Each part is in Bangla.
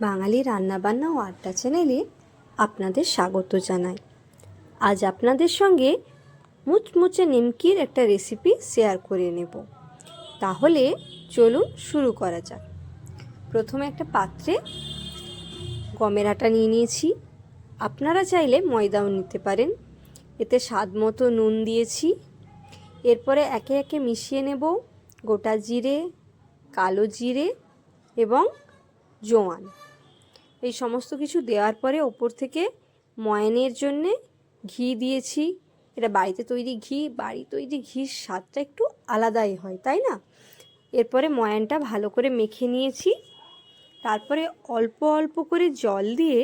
বাঙালি রান্নাবান্না ও আড্ডা চ্যানেলে আপনাদের স্বাগত জানাই। আজ আপনাদের সঙ্গে মুচমুচে নিমকির একটা রেসিপি শেয়ার করে নেব। তাহলে চলুন শুরু করা যাক। প্রথমে একটা পাত্রে গমের আটা নিয়ে নিয়েছি। আপনারা চাইলে ময়দাও নিতে পারেন। এতে স্বাদ মতো নুন দিয়েছি। এরপরে একে একে মিশিয়ে নেব। গোটা জিরে, কালো জিরে এবং জোয়ান। এই সমস্ত কিছু দেওয়ার পরে ওপর থেকে ময়ানের জন্যে ঘি দিয়েছি। এটা বাড়িতে তৈরি ঘি, বাড়ি তৈরি ঘির স্বাদটা একটু আলাদাই হয়, তাই না? এরপরে ময়ানটা ভালো করে মেখে নিয়েছি। তারপরে অল্প অল্প করে জল দিয়ে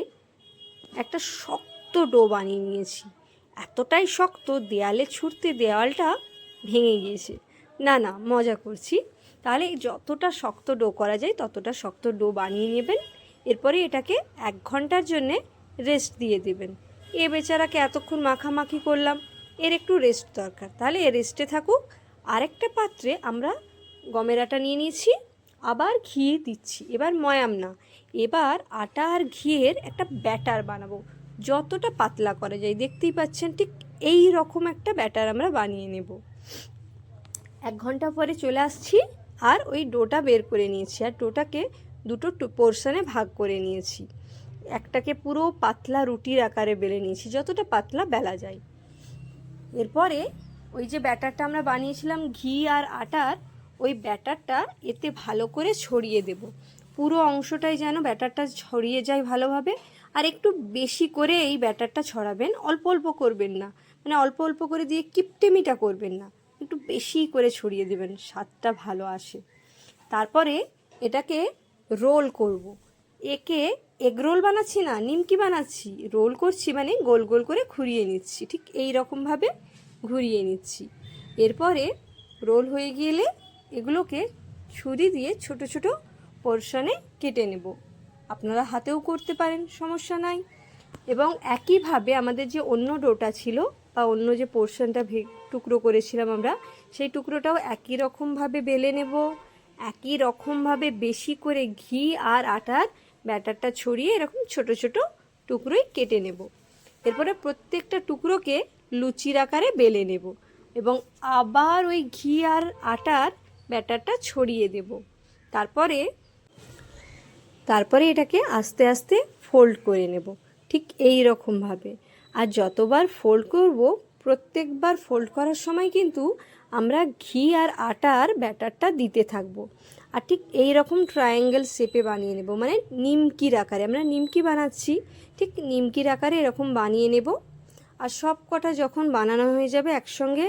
একটা শক্ত ডো বানিয়ে নিয়েছি। এতটাই শক্ত, দেয়ালে ছুটতে দেওয়ালটা ভেঙে গিয়েছে। না না, মজা করছি। তাহলে যতটা শক্ত ডো করা যায়, ততটা শক্ত ডো বানিয়ে নেবেন। এরপরে এটাকে এক ঘণ্টার জন্যে রেস্ট দিয়ে দেবেন। এ বেচারাকে এতক্ষণ মাখামাখি করলাম। এর একটু রেস্ট দরকার। তাহলে এ রেস্টে থাকুক। আরেকটা পাত্রে আমরা গমের আটা নিয়ে নিয়েছি, আবার ঘি দিচ্ছি। এবার ময়াম না। এবার আটা আর ঘিয়ের একটা ব্যাটার বানাবো। যতটা পাতলা করা যায়। দেখতেই পাচ্ছেন, ঠিক এই রকম একটা ব্যাটার আমরা বানিয়ে নেব। এক ঘণ্টা পরে চলে আসছি, আর ওই ডোটা বের করে নিয়েছি। আর ডোটাকে দুটো পোর্শনে ভাগ করে নিয়েছি। একটাকে পুরো পাতলা রুটির আকারে বেলে নিয়েছি, যতটা পাতলা বেলা যায়। এরপরে ওই যে ব্যাটারটা আমরা বানিয়েছিলাম ঘি আর আটার, ওই ব্যাটারটা এতে ভালো করে ছড়িয়ে দেব। পুরো অংশটাই যেন ব্যাটারটা ছড়িয়ে যায় ভালোভাবে, আর একটু বেশি করে এই ব্যাটারটা ছড়াবেন। অল্প অল্প করবেন না মানে অল্প অল্প করে দিয়ে কিপটেমিটা করবেন না, একটু বেশি করে ছড়িয়ে দেবেন, স্বাদটা ভালো আসে। তারপরে এটাকে রোল করব। একে এগ রোল বানাচ্ছি না, নিমকি বানাচ্ছি। রোল করছি মানে গোল গোল করে ঘুরিয়ে নিচ্ছি, ঠিক এই রকমভাবে ঘুরিয়ে নিচ্ছি। এরপরে রোল হয়ে গেলে এগুলোকে ছুরি দিয়ে ছোট ছোট পোর্শনে কেটে নেব। আপনারা হাতেও করতে পারেন, সমস্যা নাই। এবং একইভাবে আমাদের যে অন্য ডোটা ছিল বা অন্য যে পোর্শনটা টুকরো করেছিলাম আমরা, সেই টুকরোটাও একই রকমভাবে বেলে নেব। একই রকমভাবে বেশি করে ঘি আর আটার ব্যাটারটা ছড়িয়ে এরকম ছোট ছোট টুকরোই কেটে নেব। এরপরে প্রত্যেকটা টুকরোকে লুচির আকারে বেলে নেব এবং আবার ওই ঘি আর আটার ব্যাটারটা ছড়িয়ে দেব। তারপরে তারপরে এটাকে আস্তে আস্তে ফোল্ড করে নেব, ঠিক এই রকমভাবে। আর যতবার ফোল্ড করব, প্রত্যেকবার ফোল্ড করার সময় কিন্তু আমরা ঘি আর আটার ব্যাটারটা দিতে থাকব। আর ঠিক এই রকম ট্রায়াঙ্গেল শেপে বানিয়ে নেব। মানে নিমকির আকারে। আমরা নিমকি বানাচ্ছি, ঠিক নিমকির আকারে এরকম বানিয়ে নেব। আর সব কটা যখন বানানো হয়ে যাবে, একসঙ্গে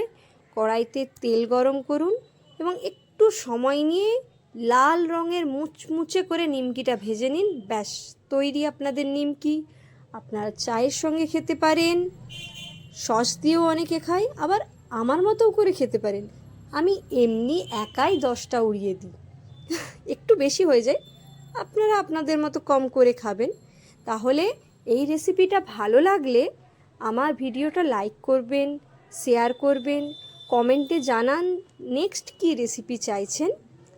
কড়াইতে তেল গরম করুন এবং একটু সময় নিয়ে লাল রঙের মুচমুচে করে নিমকিটা ভেজে নিন। ব্যাস, তৈরি আপনাদের নিমকি। আপনারা চায়ের সঙ্গে খেতে পারেন, সস দিয়েও অনেকে খায়, আবার আমার মতো করে খেতে পারেন। আমি এমনি একাই দশটা উড়িয়ে দিই। একটু বেশি হয়ে যায়। আপনারা আপনাদের মতো কম করে খাবেন। তাহলে এই রেসিপিটা ভালো লাগলে আমার ভিডিওটা লাইক করবেন শেয়ার করবেন কমেন্টে জানান নেক্সট কী রেসিপি চাইছেন।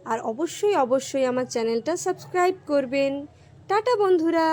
আর অবশ্যই অবশ্যই আমার চ্যানেলটা সাবস্ক্রাইব করবেন। টাটা বন্ধুরা!